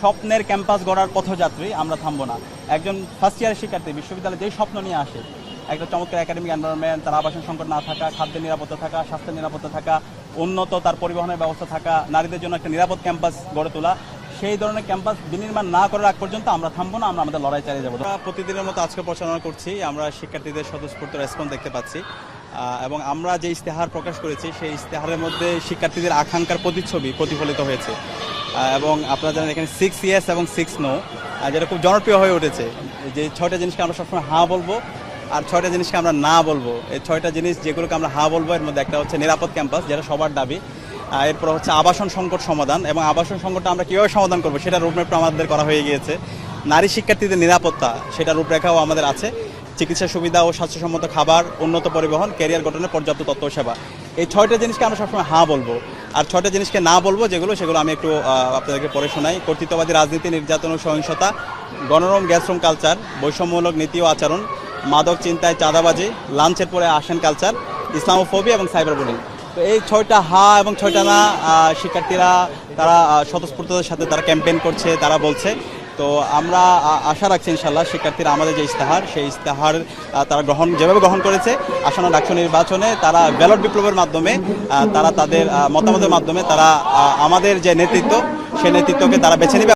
স্বপ্নের ক্যাম্পাস গড়ার পথযাত্রী, আমরা থামবো না। একজন ফার্স্ট ইয়ারের শিক্ষার্থী বিশ্ববিদ্যালয়ে যেই স্বপ্ন নিয়ে আসে, একটা চমৎকার একাডেমিক এনভায়রনমেন্ট তার আবাসন সংকট না থাকা, খাদ্যের নিরাপত্তা থাকা, স্বাস্থ্যের নিরাপত্তা থাকা, উন্নত তার পরিবহনের ব্যবস্থা থাকা, নারীদের জন্য একটা নিরাপদ ক্যাম্পাস গড়ে তোলা, সেই ধরনের ক্যাম্পাস বিনির্মাণ না করার আগ পর্যন্ত আমরা থামবো না, আমরা আমাদের লড়াই চালিয়ে যাব। প্রতিদিনের মতো আজকে পরিচালনা করছি, আমরা শিক্ষার্থীদের স্বতঃস্ফূর্ত রেসপন্স দেখতে পাচ্ছি এবং আমরা যে ইস্তেহার প্রকাশ করেছি, সেই ইস্তেহারের মধ্যে শিক্ষার্থীদের আকাঙ্ক্ষার প্রতিচ্ছবি প্রতিফলিত হয়েছে। এবং আপনারা জানেন এখানে সিক্স ইয়েস এবং সিক্স নো যেটা খুব জনপ্রিয় হয়ে উঠেছে। যে ছয়টা জিনিসকে আমরা সবসময় হ্যাঁ বলব আর ছয়টা জিনিসকে আমরা না বলব। এই ছয়টা জিনিস যেগুলোকে আমরা হ্যাঁ বলব, এর মধ্যে একটা হচ্ছে নিরাপদ ক্যাম্পাস, যেটা সবার দাবি। এরপর হচ্ছে আবাসন সংকট সমাধান এবং আবাসন সংকটটা আমরা কীভাবে সমাধান করব সেটা রূপরেখা আমাদের করা হয়ে গিয়েছে। নারী শিক্ষার্থীদের নিরাপত্তা সেটা রূপরেখাও আমাদের আছে। চিকিৎসা সুবিধা ও স্বাস্থ্যসম্মত খাবার, উন্নত পরিবহন ক্যারিয়ার গঠনে পর্যাপ্ত তথ্য সেবা। এই ছয়টা জিনিসকে আমরা সবসময় হ্যাঁ বলব। আর ছয়টা জিনিসকে না বলব, যেগুলো, সেগুলো আমি একটু আপনাদেরকে পড়ে শোনাই। কর্তৃত্ববাদী রাজনীতি, নির্যাতন ও সহিংসতা, গণরম, গ্যাসরুম কালচার, বৈষম্যমূলক নীতি ও আচরণ, মাদক চিন্তায় চাঁদাবাজি লাঞ্চের পরে আসেন কালচার, ইসলামোফোবি এবং সাইবার বুলিং তো এই ছয়টা হা এবং ছয়টা না শিক্ষার্থীরা তারা স্বতঃস্ফূর্ততার সাথে তারা ক্যাম্পেইন করছে, তারা বলছে। তো আমরা আশা রাখছি ইনশাল্লাহ শিক্ষার্থীরা আমাদের যে ইস্তাহার সেই ইস্তাহার তারা গ্রহণ, যেভাবে গ্রহণ করেছে, আসন্ন ডাকসু নির্বাচনে তারা ব্যালট বিপ্লবের মাধ্যমে তারা তাদের মতামতের মাধ্যমে তারা আমাদের যে নেতৃত্ব সেই নেতৃত্বকে তারা বেছে নিবে।